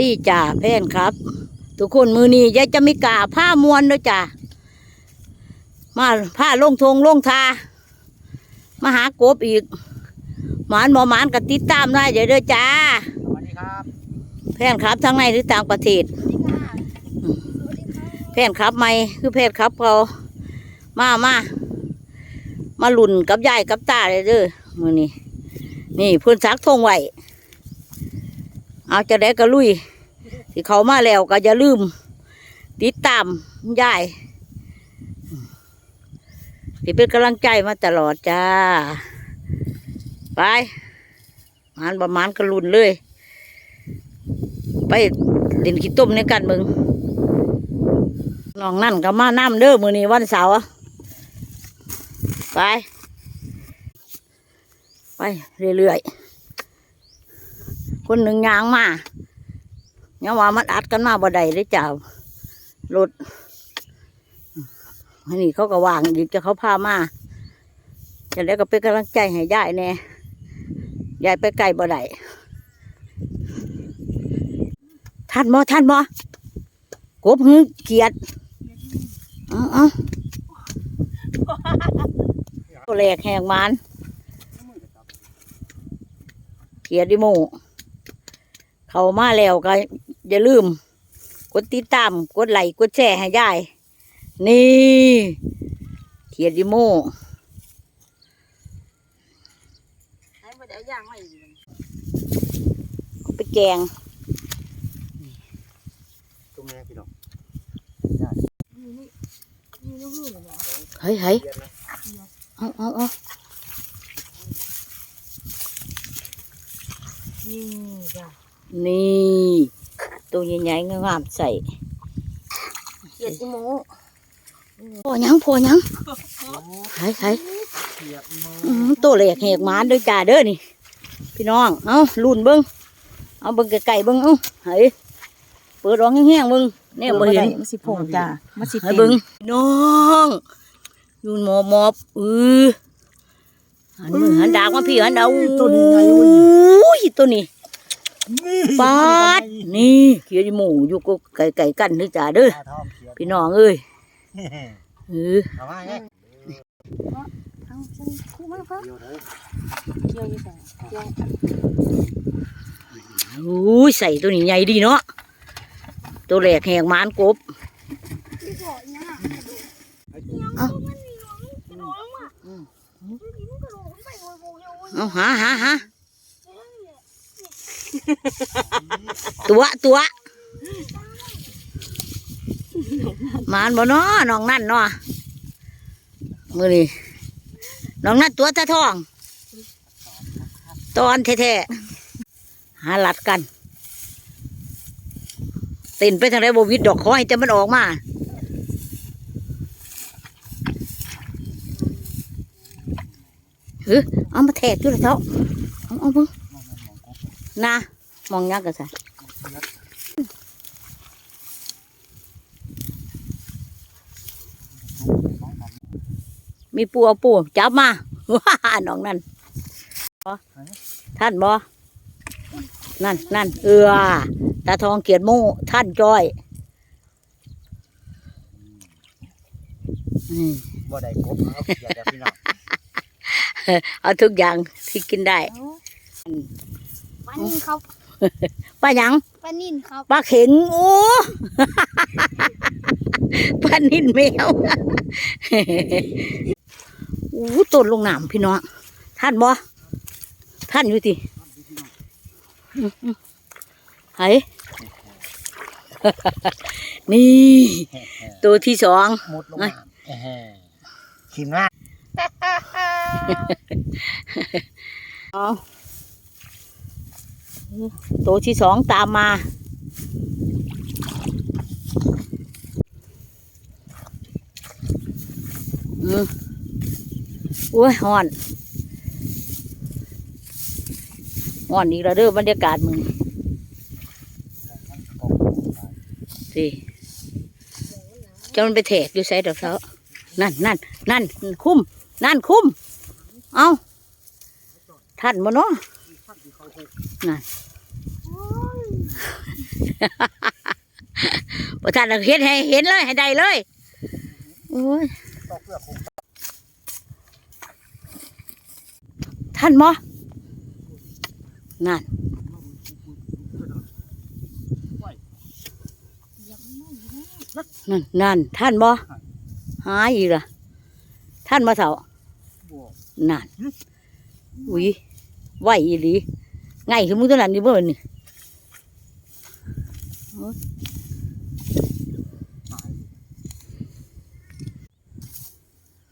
ดีจ้าแฟนครับ ทุกคนมือนี้ยายจะมีกาผ้ามวนด้วยจ้ามาผ้าลงทงลงทามาหากบอีก หมานบ่หมานก็ติดตามได้เดี๋ยวเด้อจ้าสวัสดีครับแฟนครับทั้งในหรือต่างประเทศแฟนครับใหม่คือแฟนครับเขามามามาหลุ่นกับยายกับตาเลยเด้อมือนี้นี่เพื้นซักทงไว้เอาจะได้ก็ลุย ที่เขามาแล้วก็อย่าลืม ติดตามยายที่เป็นกำลังใจมาตลอดจ้า ไปมันประมาณกระลุนเลย ไปเล่นขี้ต้มในกันมึงน้องนั่นก็มาน้ำเด้อมือนี้วันเสาร์ไป ไปเรื่อยๆ คนหนึ่งยางมา เนี่ยว่ามันอัดกันมาบ่ได้เลยจ้ารถอันนี้เขาก็วางอีจะเขาพามาจะได้ก็เป็นกำลังใจให้ยายแน่ยายไปไกลบ่ได้ท่านบ่ท่านบ่กบหือเกียดอาเอาตัวแหลกแหงมันเกียดดิโมเขามาแล้วก็ อย่าลืม กดติดตาม กดไลค์กดแชร์ให้ยาย นี่เกียดดิโมให้บ่ได้เอาย่างมาอีกเอาไปแกงตุ้มแม่พี่น้องมีนี่มีนี่หื้อเลยเฮ้ยเฮ้ยเรียนนะเอาเอาเอานี่จ้ะนี่ ตัวใหญ่ๆงามๆใส่เขียดอีหมูพอยังพอยังไห้ไห้เขียดมืออื้อหือตัวแหลกแหกหมานเด้วยจ้าเด้อนี่ พี่น้อง เอาลุ่นเบิ้งเอาเบิ้งไก่ๆเบิ้งเอาไห้เปิดร้องแห้งๆเบิ้งเนี่ยบ่เห็นมันสิโผงจ้ะมันสิให้เบิ้งพี่น้องอยูนหมอบหมอบเออหันมือหันดากมาพี่หันดาวตัวนี้ไงโอเว้ย้ยตัวนี้ ปาดนี่เขียดหมูอยู่ก็ไก่ไก่กันนี่จ้าเด้อตาทองเขียดพี่น้องเอ้ยเออเอามาไงเอาฉันคู่มากครับเดี๋ยวเถอะเกี่ยวอยู่ใส่เกี่ยวโอ้ยใส่ตัวนี้ใหญ่ดีเนาะตัวแหลกแหงหมานกบเอาเอาหาหาหา ตัวตัวมานบ่นาะน้องนั่นเนาะมือนี่น้องนั่นตัวตาทอง ตอนแท้ๆหาหลัดกันเต้นไปทางไหนบวิดดอกคอยแต่มันออกมาเฮ้ยเอามาแทกด้วยเถอะเอาเอาเบิ่ง นะมองยักษ์กันซะมีปูเอาปูจับมาว้าน้องนั่นบ่ท่านบ่นั่นนั่นเอือตาทองเกียรติหมูท่านจอยอืมบ่ได้กบเอาเขียดเดี๋ยวพี่น้องเอาทุกอย่างที่กินได้ ปลานิ่นครับป้าหยังปลานิ่นครับปลาเข็งโอ้ปลานิ่นแมวโอ้ต้นลงน้ำพี่น้องท่านบ่ท่านอยู่ติไผนี่ ตัวที่สองมุดลงมาแอะแห่ขีมหน้าเอา ตัวที่สองตามมา อืมโอ้ยห่อนห่อนอีกแล้วเด้อบรรยากาศมึงสิจะมันไปแถกอยู่ใส่ดอกเท้านั่นนั่นนั่นคุ้ม นั่นคุ้ม เอาท่านบ่เนาะ นั่นประธานเห็นให้เห็นเลยให้ได้เลย โอ้ย ท่านมอนั่นนั่นนั่นท่านบ่หายอีกละท่านมาเถานั่น อุ้ยไหวอีหลี ไงคือมึงตัวนั้นนี่เบ่นี่หาย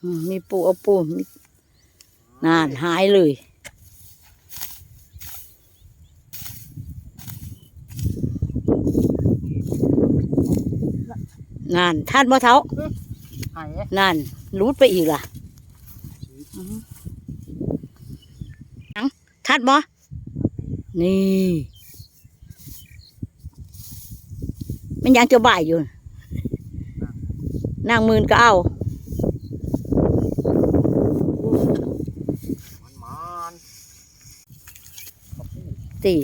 อืมมีปูเอาปูมีนั่นหายเลยนั่นท่านบ่เถาหายนั่นรูดไปอีกล่ะอื้อหือหยังทัดบ่ นี่ มันยังจะบ่ายอยู่น่ะนางหมื่นก็เอามันมันกระปูตี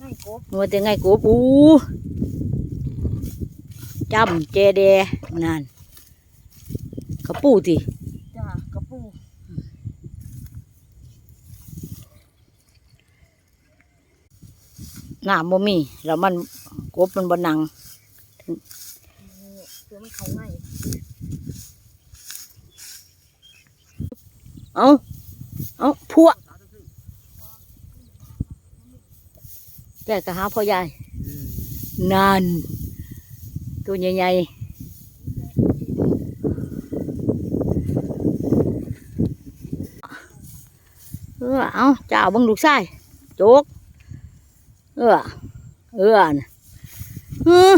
ง่ายกบมัวแต่ไงกูปูจำเจเดนั่นกระปูตี จ้ากระปู น้ำบ่มีแล้วมันกบมันบ่นังเอมันเขาง่ายเอาเอาพวกแกก็หาพ่อใหญ่นั่นตัวใหญ่ๆเออเอาเจ้าบังลูกชายโจก เออเออน่ะเออ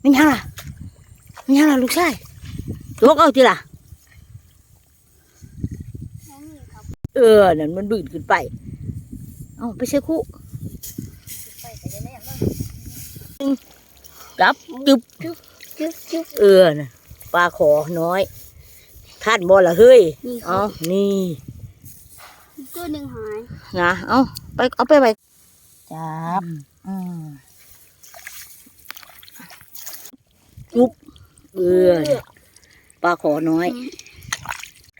ไม่ยังล่ะไม่ยังล่ะลูกชายโจกเอาทีล่ะเออนั่นมันบืนขึ้นไป เอาไปใช้คู่ไปแต่ยังแน่เลยรับจึบจุ๊บจุ๊บเออน่ะปลาขอน้อยท่านบ่ละเฮ้ยนี่คเอารับนี่ ตัวหนึ่งหาย นะ เอาไป เอาไปไป จับ อืมจุ๊บเออน่ะปลาขอน้อย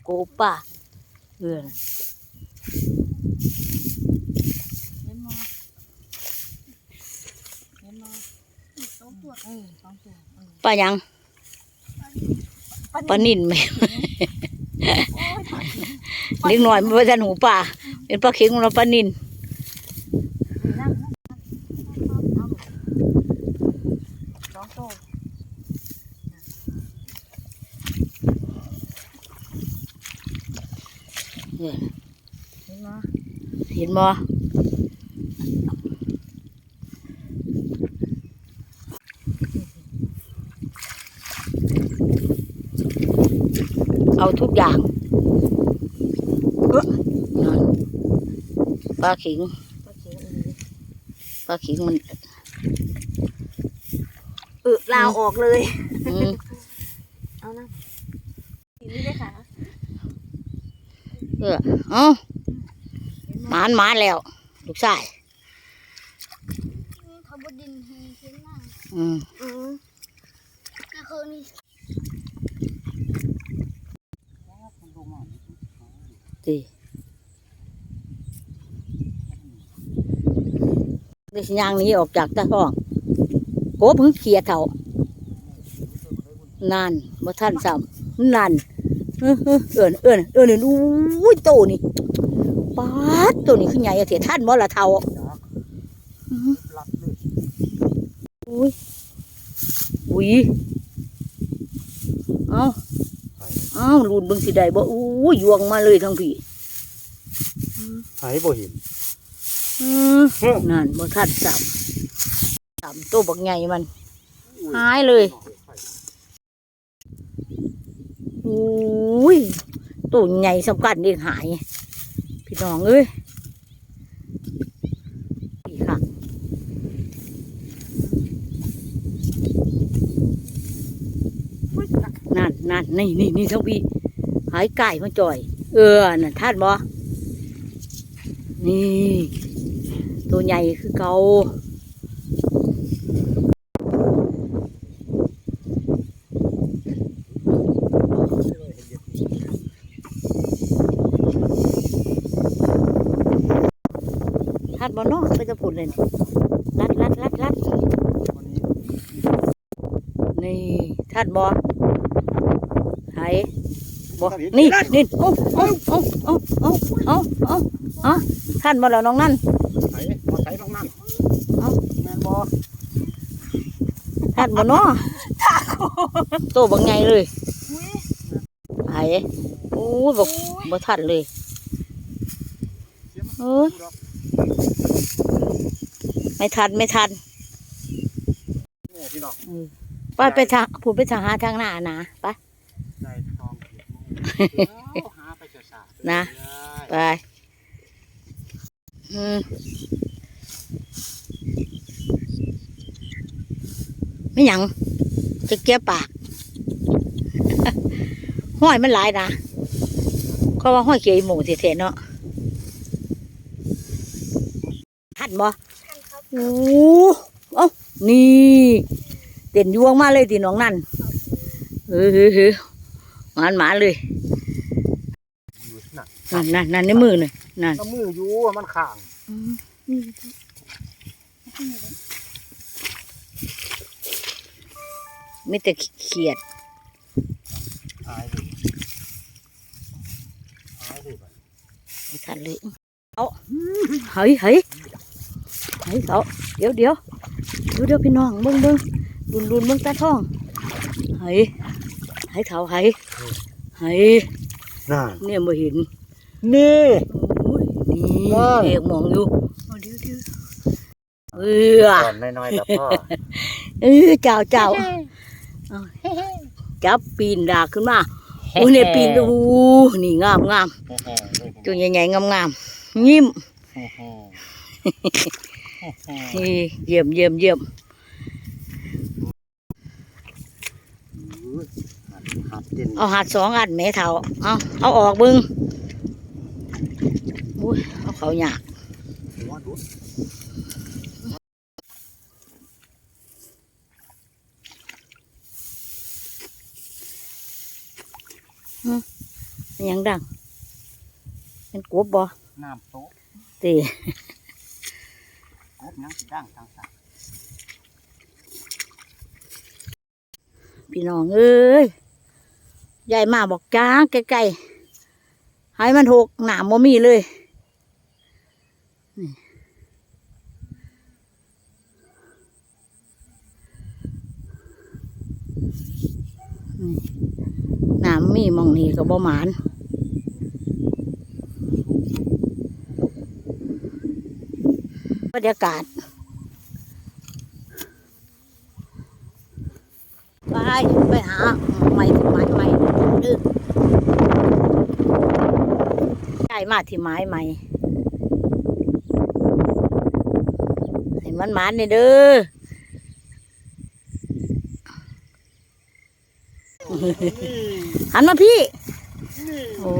โกป่าเออน่ะเห็นมาเห็นมาสองตัวเออสองตัวเออปลายังปลานิ่นไหมโอ้ยเล็กหน่อยมันเป็นทันหูป่าเป็นปลาเข็งเราปลานิ่น นั่งนั่งเอาลูกสองตัว เออเห็นมาเห็นบ่เอาทุกอย่างเอ้อนั่นปลาขิงปลาเข็งอีกปลาขิงมันเออลาวออกเลยอืมเอานะทีนี้เลยค่ะ เออเอาหมานหมานแล้ว ลูกชายเขาบดินเห็นหน้าอืมอือนี่คือนี่ดีได้สิยางหนี้ออกจากตะห้องโกบเพิ่งเขียเท่านั่นบ่ท่านซ้ำนั่น เออเออเอินเอินเอินอุ้ยโตนี่ป๊าดตัวนี้คือใหญ่อะเถียท่านบ่ละเท่าอื้อรับเลยอุ้ยอุ้ยเอาเอาลุนเบิ่งสิได้บ่อุ้ยยวงมาเลยทั้งพี่หายบ่เห็นอืมนั่นบ่ทันสับสับตัวบักใหญ่มันหายเลย อุ้ยตัวใหญ่สำคัญเองหาย พี่น้องเอ้ยพี่ค่ะนั่นนั่นนี่นี่นี่ทั้งพี่หายไก่มาจ่อย เออนั่นท่านบ่นี่ ตัวใหญ่คือเกา นเลยรัดรัดรัดรัดนี่ทัดบอหายบอนี่นี่โอ้โอ้โอ้โอ้โอ้โอ้โอ้อ๋อทัดบอแล้วน้องนั่นไหนบอไส่น้องนั่นเอาแมนบอทัดบอเนาะโตบังไงเลยหายโอ้บอกบอทัดเลยเออ ไม่ทันไม่ทันนี่พี่น้องไปไปทางพูดไปทางหาทางหน้านะไป ใจทองเขียดมูเอาหาไปเจอสานะ ไป อืมไม่หยัง จะเกี้ยปาก ห้อยมันหลายนะเขาว่าห้อยเขียวอีหมูเท่ๆเนาะทันบ่ท่านครับ โอ้เอ้านี่เด่นยวงมาเลยตีน้องนั่นเออเฮ้อเฮ้อหมานหมาเลยอยู่น่ะนั่นนั่นนั่นในมือเลยนั่นก็มืออยู่อะมันข่างไม่แต่เขียดหายเลยหายเลยไปไม่ทันเลยเอาเฮ้ยเฮ้ย เฮ้ยเขาเดี๋ยวเดี๋ยวเดี๋ยวเดี๋ยวพี่น้องเบิ้งเบิ้งรุนรุนเบิ้งตาท่องเฮ้ยเฮ้ยเขาเฮ้ยเฮ้ยน่าเนี่ยมาเห็นนี่โอ้ยนี่ว้าวเอกมองอยู่เอาเดี๋ยวเดี๋ยวเออก่อนน้อยๆกับพ่อเออเจ้าเจ้าจับปีนดากขึ้นมาโอ้ยเนี่ยปีนดูนี่งามงามตัวใหญ่ๆงามงามๆยิ้ม นี่เยี่ยมเยี่ยมเยี่ยมหัดเด่นเอาหัดสองอันแม่เท่าเอาเอาออกเบึงอุ้ยเอาเขาหยากหัวดุดมันยังดังเป็นกบบ่น้ำโต๊ะตี กบยังสิดังทางสายพี่น้องเอ้ยยายมาบอกจ้าไกลๆให้มันหกหนามบ่มีเลยหนามมีมองนี่ก็บ่หมาน บรรยากาศไปไปหาไม้ที่ไม้ใหม่เด้อใช่มาที่ไม้ใหม่ให้มันหมานนี่เด้อหันมาพี่ โอ้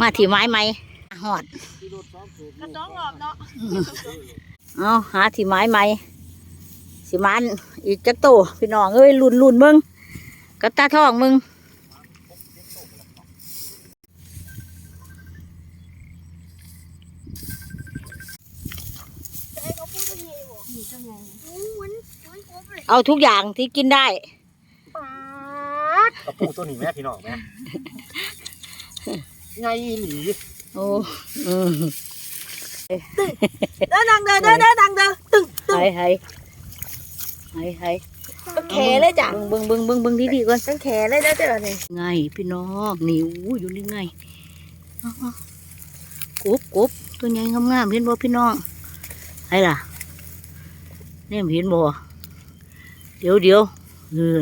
มาที่ไม้ใหมหอด กระจ้องหลอบเนาะเอาหาที่ไม้ใหม่สิมันอีกจักโตพี่น้องเอ้ยลุนลุนมึงกับตาทองมึงจะให้เขาพูดยังไงบอกอยู่จังไงอู้มันมันครบเลยเอาทุกอย่างที่กินได้ป๊าดกระปูตัวนี้แม่พี่น้องแม่ไงอีหลีโอ้อืม เด้อดังเด้อเด้อเด้อดังเด้อตึ้งไห้ไห้ไห้ไห้เป็นแขเลยจ้ะเบิ้งเบิ้งเบิ้งเบิ้งดีดีก่อนเป็นแขเลยเด้อเด้อนี่ไงพี่น้องนี่อู้อยู่นี่ไงอาเอากบกบตัวใหญ่งามๆเห็นบ่พี่น้องไห้ล่ะเนี่ยเห็นบ่เดี๋ยวเดี๋ยวเออ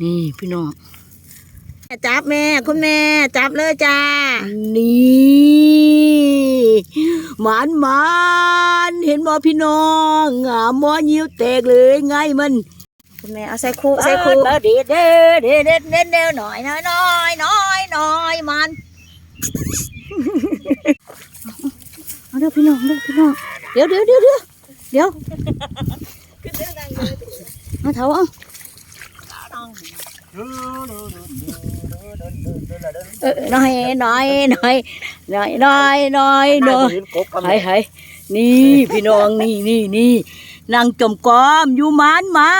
นี่พี่น้องจับแม่คุณแม่ จับเลยจ้า นี่ หมานหมานเห็นบ่พี่น้องงามมอยิ้วแตกเลยไงมันคุณแม่เอาใส่คู่ใส่เอคู่อเด็ดเด็ดเด็ดเด็ดเด็ดเด็ดหน่อยน้อยน้อยน้อยน้อยมันเอาเด้อพี่น้องเด้อพี่น้องเดี๋ยวเดี๋ยวเดี๋ยวเดี๋ยวเดี๋ยวขึ้นเด้อดังเด้อเอาเถาเอาเออ น้อยน้อยน้อยน้อยน้อยน้อยน้อยกบกับให้ให้นี่พี่น้องนี่นี่นี่นางจมกอมอยู่มานมา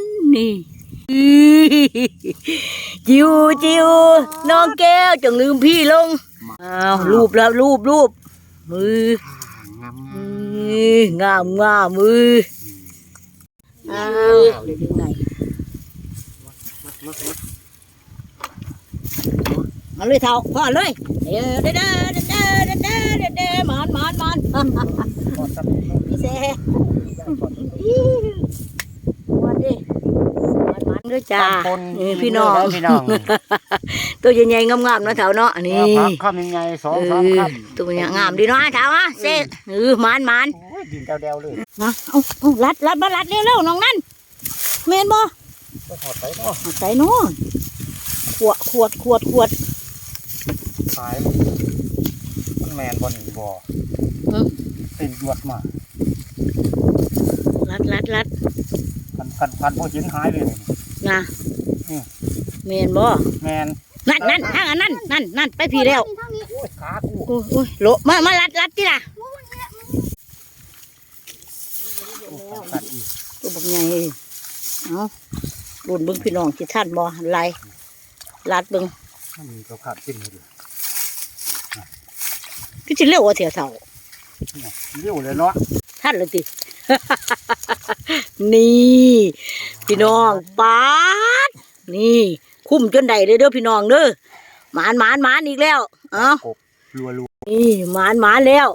นนี่จิวจิวน้องแก้วจงลืมพี่ลงอ้าวรูปแล้วรูปรูปมืองามมืองามงามมืออ้าวอยู่ไหน มาเลยเท่าพ่อเลยเด้อเด้อเด้อเด้อเด้อเด้อเด้อหมอนหมอนหมอนพี่เซ่วันดิมันด้วยจ้าพี่น้องตัวใหญ่ๆงามๆนะเถาเนาะนี่ข้ามยังไงสองสามข้ามตัวใหญ่งามดีเนาะเถาอะเซ่เออมันมันดินเดาๆเลยนะเอารัดรัดมาลัดเร็วๆน้องนั่นเมนบ่ใส่เนาะใส่เนาะ ขวดขวดขวดขวดสายมันแมนบอลบ่ออืมเป็นยวดมารัดรัดรัดพันพันพันพอเห็นหายเลยนี่นะอืมเมนบ่แมนนั่นนั่นทางอันนั่นนั่นนั่นไปพี่แล้วทางนี้โอ้ยขากูโอ้ยโอ้ยโลมามารัดรัดที่ล่ะโอ้ยขาดอีกตัวบักใหญ่เอาบุญเบิ่งพี่น้องที่ท่านบ่ไล่รัดเบิ่งมันมีก็ขาดสิ้นเลยดิพี่สิเร็วกว่าเถียวเท่าเนี่ยเลี้ยวเลยเนาะท่านเลยตินี่พี่น้องปาดนี่คุ้มจนใดเลยเด้อพี่น้องเด้อหมานหมานหมานอีกแล้วเอ้ากบรัวรัวนี่หมานหมานแล้ว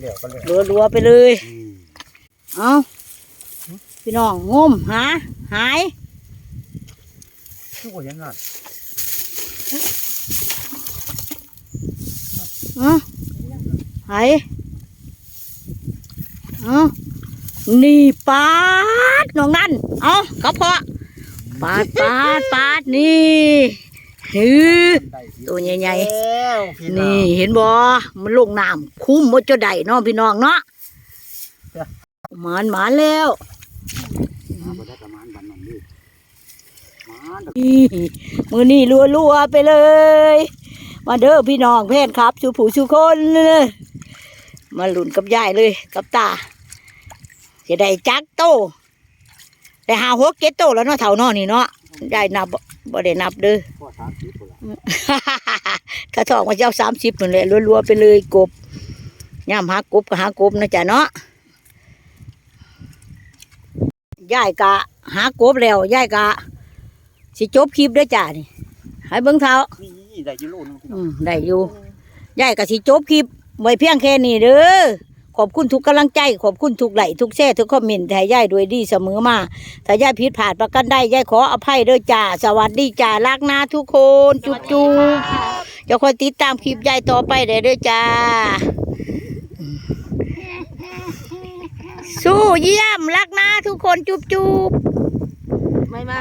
เลี้ยวกันเลยรัวรัวๆไปเลยอืมเอาพี่น้องงมหาหายโอ้ยยังไง เอ้าหายเอ้านี่ปาดน้องนั่น เอากระเพาะปาดปาดปาดนี่ฮือตัวใหญ่ๆแล้วพี่น้องนี่เห็นบ่มันลงน้ำคุ้มมดจะได้เน้องพี่น้องเนาะหมานหมานแล้ว มาบ่ได้ประมาณบันนั้นดิ มาดอกนี่มือนี่รัวๆไปเลย มาเด้อพี่น้องแพทย์ครับชูผู้ชูคนมาหลุนกับยายเลย กับตาจะได้จักโตได้หาหัวเกตโตแล้วเนาะเท่านาะนี่เนาะยายนับบ่ได้นับเด้อพ่อสามสิบคนละถ้าทองมาเจ้าสามสิบนั่นแหละรัวๆไปเลยกบย่าหากบก็หากบนะจ๊ะเนาะยายกะหากบแล้วยายกะ สิจบคลิปเด้วยจ้านี่ให้เบิ้งเท้านี่ได้กิโลนึงพี่น้อืองมได้อยู่ยายกะสิจบคลิปไว้เพียงแค่นี้เด้อขอบคุณทุกกำลังใจ ขอบคุณทุกไลค์ทุกแชร์ทุกคอมเมนต์ให้ยายด้วยดีเสมอมาถ้ายายผิดพลาดประกันได้ยายขออภัยเด้อจ้าสวัสดีจ้ารักนะทุกคนจุ๊บจุ๊บจะคอยติดตามคลิปใหญ่ต่อไปได้เด้อจ้า สู้เยี่ยมรักนะทุกคนจุ๊บจุ๊บ